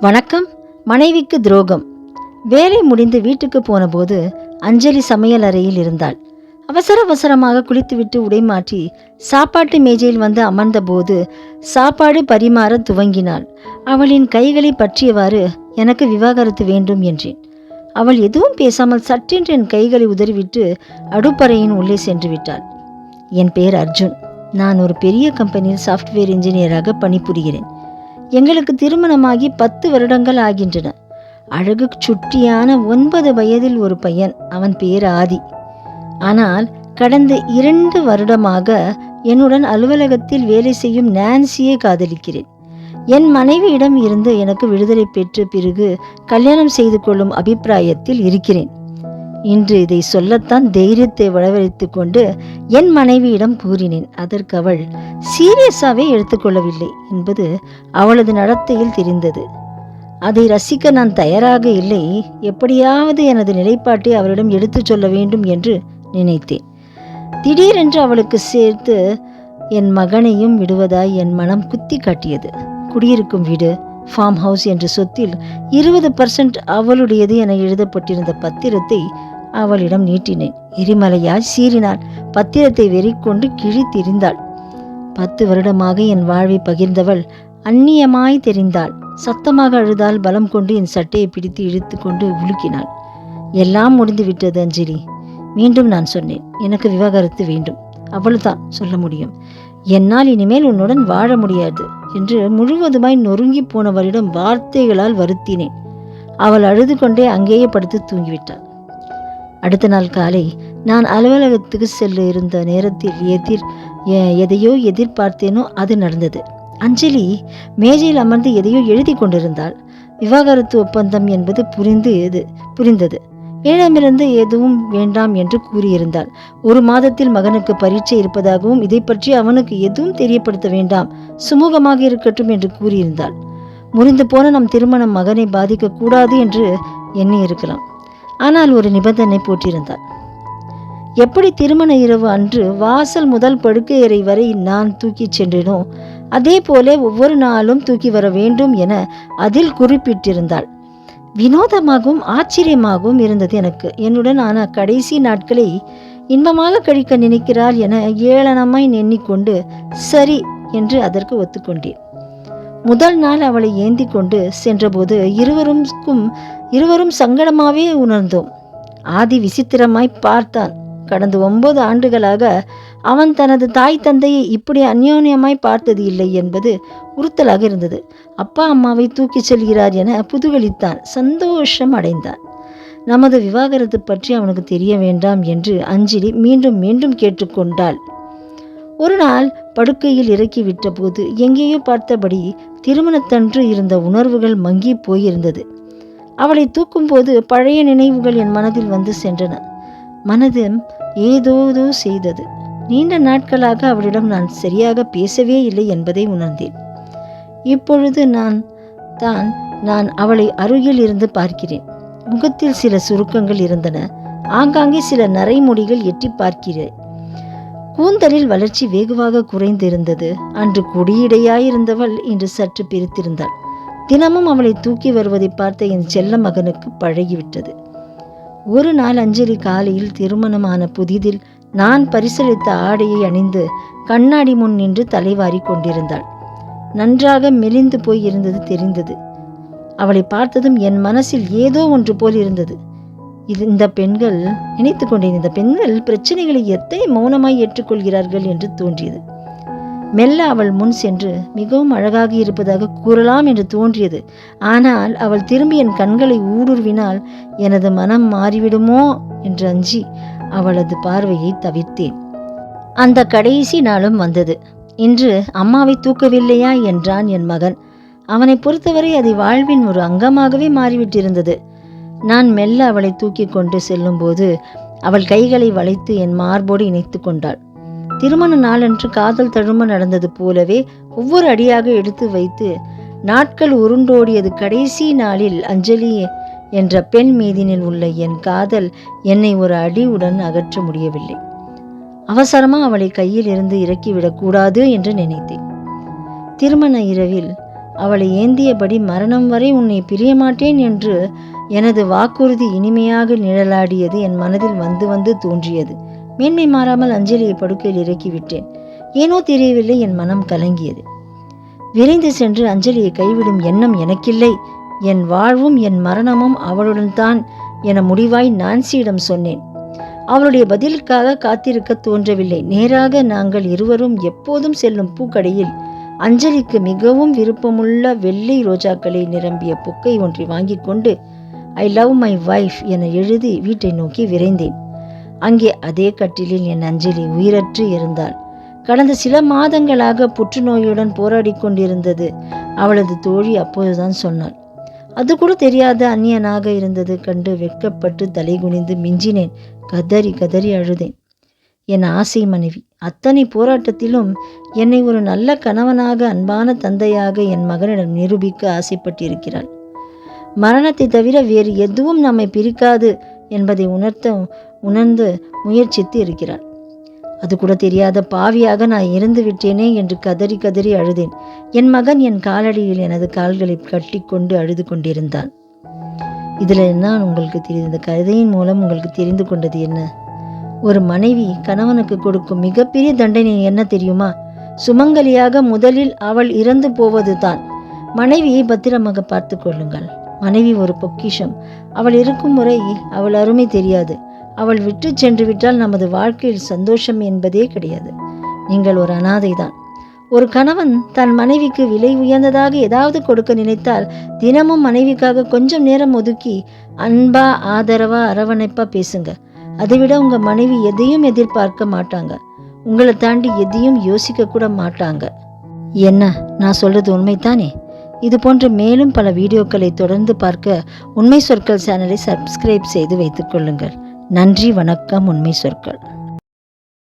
வணக்கம் மனைவிக்கு துரோகம். வேலை முடிந்து வீட்டுக்கு போனபோது அஞ்சலி சமையல் அறையில் இருந்தாள். அவசர அவசரமாக குளித்துவிட்டு உடை மாற்றி சாப்பாட்டு மேஜையில் வந்து அமர்ந்தபோது சாப்பாடு பரிமாற துவங்கினாள். அவளின் கைகளை பற்றியவாறு எனக்கு விவாகரத்து வேண்டும் என்றேன். அவள் எதுவும் பேசாமல் சட்டென்று என் கைகளை உதறிவிட்டு அடுப்பறையின் உள்ளே சென்று விட்டாள். என் பெயர் அர்ஜுன். நான் ஒரு பெரிய கம்பெனியில் சாஃப்ட்வேர் இன்ஜினியராக பணிபுரிகிறேன். எங்களுக்கு திருமணமாகி பத்து வருடங்கள் ஆகின்றன. அழகு சுட்டியான ஒன்பது வயதில் ஒரு பையன் அவன் பேர் ஆதி. ஆனால் கடந்த இரண்டு வருடமாக என்னுடன் அலுவலகத்தில் வேலை செய்யும் நான்சியை காதலிக்கிறேன். என் மனைவியிடம் இருந்து எனக்கு விடுதலை பெற்ற பிறகு கல்யாணம் செய்து கொள்ளும் அபிப்பிராயத்தில் இருக்கிறேன். இன்று இதை சொல்லத்தான் தைரியத்தை வரவழைத்து கொண்டு என் மனைவியிடம் கூறினேன். அதற்கு அவள் சீரியஸாகவே எடுத்துக்கொள்ளவில்லை என்பது அவளது நடத்தையில் தெரிந்தது. அதை ரசிக்க நான் தயாராக இல்லை. எப்படியாவது எனது நிலைப்பாட்டை அவரிடம் எடுத்துச் சொல்ல வேண்டும் என்று நினைத்தேன். திடீரென்று அவளுக்கு சேர்த்து என் மகனையும் விடுவதாய் என் மனம் குத்தி காட்டியது. குடியிருக்கும் வீடு ஃபார்ம் ஹவுஸ் என்ற சொத்தில் இருபது பர்சன்ட் அவளுடையது என எழுதப்பட்டிருந்த பத்திரத்தை அவளிடம் நீட்டினேன். எரிமலையாய் சீறினாள் பத்திரத்தை வெறிக்கொண்டு கிழித்தெறிந்தாள் பத்து வருடமாக என் வாழ்வை பகிர்ந்தவள் அந்நியமாய் தெரிந்தாள். சத்தமாக அழுதால் பலம் கொண்டு என் சட்டையை பிடித்து இழுத்து கொண்டு உலுக்கினாள். எல்லாம் முடிந்து விட்டது அஞ்சலி. மீண்டும் நான் சொன்னேன். எனக்கு விவாகரத்து வேண்டும். அவ்வளவுதான் சொல்ல முடியும். என்னால் இனிமேல் உன்னுடன் வாழ முடியாது என்று முழுவதுமாய் நொறுங்கி போனவரிடம் வார்த்தைகளால் வருத்தினேன். அவள் அழுது கொண்டே அங்கேயே படுத்து தூங்கிவிட்டாள். அடுத்த நாள் காலை நான் அலுவலகத்துக்கு செல்ல இருந்த நேரத்தில் எதிர் எ- எதையோ எதிர்பார்த்தேனோ அது நடந்தது. அஞ்சலி மேஜையில் அமர்ந்து எதையோ எழுதி கொண்டிருந்தாள். விவாகரத்து ஒப்பந்தம் என்பது புரிந்து எது புரிந்தது. என்னிடமிருந்து எதுவும் வேண்டாம் என்று கூறியிருந்தாள். ஒரு மாதத்தில் மகனுக்கு பரீட்சை இருப்பதாகவும் இதை பற்றி அவனுக்கு எதுவும் தெரியப்படுத்த வேண்டாம் சுமூகமாக இருக்கட்டும் என்று கூறியிருந்தாள். முறிந்து போன நம் திருமணம் மகனை பாதிக்கக்கூடாது என்று எண்ணி இருக்கலாம் ஆனால் ஒரு நிபந்தனை போட்டிருந்தார். எப்படி திருமண இரவு அன்று வாசல் முதல் படுக்கையறை வரை நான் தூக்கிச் சென்றேனோ அதே போலே ஒவ்வொரு நாளும் தூக்கி வர வேண்டும் என அதில் குறிப்பிட்டிருந்தாள். வினோதமாகவும் ஆச்சரியமாகவும் இருந்தது எனக்கு. என்னுடன் ஆனால் கடைசி நாட்களை இன்பமாக கழிக்க நினைக்கிறாள் என ஏளனமாய் எண்ணிக்கொண்டு சரி என்று அதற்கு ஒத்துக்கொண்டேன். முதல் நாள் அவளை ஏந்தி கொண்டு சென்றபோது இருவருக்கும் இருவரும் சங்கடமாகவே உணர்ந்தோம். ஆதி விசித்திரமாய் பார்த்தான். கடந்த ஒன்பது ஆண்டுகளாக அவன் தனது தாய் தந்தையை இப்படி அந்யோன்யமாய் பார்த்தது இல்லை என்பது உறுத்தலாக இருந்தது. அப்பா அம்மாவை தூக்கிச் செல்கிறார் என புதுகளித்தான் சந்தோஷம் அடைந்தான். நமது விவாகரத்து பற்றி அவனுக்கு தெரிய வேண்டாம் என்று அஞ்சலி மீண்டும் மீண்டும் கேட்டுக்கொண்டாள் ஒரு நாள் படுக்கையில் இறக்கி விட்டபோது எங்கேயோ பார்த்தபடி திருமணத்தன்று இருந்த உணர்வுகள் மங்கி போயிருந்தது. அவளை தூக்கும்போது பழைய நினைவுகள் என் மனதில் வந்து சென்றன. மனதும் ஏதோதோ செய்தது. நீண்ட நாட்களாக அவளிடம் நான் சரியாக பேசவே இல்லை என்பதை உணர்ந்தேன். இப்பொழுது நான் தான் நான் அவளை அருகில் இருந்து பார்க்கிறேன். முகத்தில் சில சுருக்கங்கள் இருந்தன. ஆங்காங்கே சில நரைமுடிகள் எட்டி பார்க்கிறேன். கூந்தலில் வளர்ச்சி வெகுவாக குறைந்திருந்தது. அன்று கொடியிடையாயிருந்தவள் இன்று சற்று பிரித்திருந்தாள். தினமும் அவளை தூக்கி வருவதை பார்த்த என் செல்ல மகனுக்கு பழகிவிட்டது. ஒரு நாள் அஞ்சலி காலையில் திருமணமான புதிதில் நான் பரிசளித்த ஆடையை அணிந்து கண்ணாடி முன் நின்று தலைவாரி கொண்டிருந்தாள். நன்றாக மெலிந்து போய் இருந்தது தெரிந்தது. அவளை பார்த்ததும் என் மனசில் ஏதோ ஒன்று போல் இருந்தது இது இந்த பெண்கள் நினைத்து கொண்டிருந்த இந்த பெண்கள் பிரச்சனைகளை எத்தனை மௌனமாய் ஏற்றுக்கொள்கிறார்கள் என்று தோன்றியது. மெல்ல அவள் முன் சென்று மிகவும் அழகாக இருப்பதாக கூறலாம் என்று தோன்றியது. ஆனால் அவள் திரும்பி என் கண்களை ஊடுருவினால் எனது மனம் மாறிவிடுமோ என்று அஞ்சி அவளது பார்வையை தவிர்த்தேன். அந்த கடைசி நாளும் வந்தது. இன்று அம்மாவை தூக்கவில்லையா என்றான் என் மகன். அவனை பொறுத்தவரை அதை வாழ்வின் ஒரு அங்கமாகவே மாறிவிட்டிருந்தது. நான் மெல்ல அவளை தூக்கி கொண்டு செல்லும்போது அவள் கைகளை வளைத்து என் மார்போடு இணைத்து கொண்டாள். திருமண நாளன்று காதல் தழும நடந்தது போலவே ஒவ்வொரு அடியாக எடுத்து வைத்து நாட்கள் உருண்டோடியது கடைசி நாளில் அஞ்சலி என்ற பெண் மீதினில் உள்ள என் காதல் என்னை ஒரு அடியுடன் அகற்ற முடியவில்லை. அவசரமா அவளை கையில் இருந்து இறக்கிவிடக் கூடாது என்று நினைத்தேன். திருமண இரவில் அவளை ஏந்தியபடி மரணம் வரை உன்னை பிரியமாட்டேன் என்று எனது வாக்குறுதி இனிமையாக நிழலாடியது என் மனதில் வந்து வந்து தோன்றியது. மேன்மை மாறாமல் அஞ்சலியை படுக்கையில் இறக்கிவிட்டேன். ஏனோ தெரியவில்லை என் மனம் கலங்கியது. விரைந்து சென்று அஞ்சலியை கைவிடும் எண்ணம் எனக்கில்லை. என் வாழ்வும் என் மரணமும் அவளுடன் தான் என முடிவாய் நான்சியிடம் சொன்னேன். அவளுடைய பதிலுக்காக காத்திருக்க தோன்றவில்லை. நேராக நாங்கள் இருவரும் எப்போதும் செல்லும் பூக்கடையில் அஞ்சலிக்கு மிகவும் விருப்பமுள்ள வெள்ளை ரோஜாக்களை நிரம்பிய பொக்கை ஒன்றை வாங்கி கொண்டு ஐ லவ் மை வைஃப் என எழுதி வீட்டை நோக்கி விரைந்தேன். அங்கே அதே கட்டிலில் என் அஞ்சலி உயிரற்று இருந்தாள். கடந்த சில மாதங்களாக புற்றுநோயுடன் போராடி கொண்டிருந்தது அவளது தோழி அப்போதுதான் சொன்னாள். அது கூட தெரியாத அந்நியனாக இருந்தது கண்டு வெட்கப்பட்டு தலைகுனிந்து மிஞ்சினேன். கதறி கதறி அழுதேன். என் ஆசை மனைவி அத்தனை போராட்டத்திலும் என்னை ஒரு நல்ல கணவனாக அன்பான தந்தையாக என் மகனிடம் நிரூபிக்க ஆசைப்பட்டிருக்கிறாள். மரணத்தை தவிர வேறு எதுவும் நம்மை பிரிக்காது என்பதை உணர்த்த உணர்ந்து முயற்சித்து இருக்கிறாள். அது கூட தெரியாத பாவியாக நான் இறந்து விட்டேனே என்று கதறி கதறி அழுதேன். என் மகன் என் காலடியில் எனது கால்களை கட்டிக்கொண்டு அழுது கொண்டிருந்தான். இதில் என்ன உங்களுக்கு தெரியுது இந்த கதையின் மூலம் உங்களுக்கு தெரிந்து கொண்டது என்ன? ஒரு மனைவி கணவனுக்கு கொடுக்கும் மிகப்பெரிய தண்டனை என்ன தெரியுமா? சுமங்கலியாக முதலில் அவள் இறந்து போவது தான் மனைவியை பத்திரமாக பார்த்து கொள்ளுங்கள். மனைவி ஒரு பொக்கிஷம். அவள் இருக்கும் முறை அவள் அருமை தெரியாது. அவள் விட்டு சென்று விட்டால் நமது வாழ்க்கையில் சந்தோஷம் என்பதே கிடையாது. நீங்கள் ஒரு அனாதை தான் ஒரு கணவன் தன் மனைவிக்கு விலை உயர்ந்ததாக ஏதாவது கொடுக்க நினைத்தால் தினமும் மனைவிக்காக கொஞ்சம் நேரம் ஒதுக்கி அன்பா ஆதரவா அரவணைப்பா பேசுங்க. அதை விட உங்கள் மனைவி எதையும் எதிர்பார்க்க மாட்டாங்க. உங்களை தாண்டி எதையும் யோசிக்க கூட மாட்டாங்க. என்ன நான் சொல்றது உண்மைதானே? இது போன்ற மேலும் பல வீடியோக்களை தொடர்ந்து பார்க்க உண்மை சொற்கள் சேனலை சப்ஸ்கிரைப் செய்து வைத்துக் கொள்ளுங்கள். நன்றி வணக்கம் உண்மை சொற்கள்.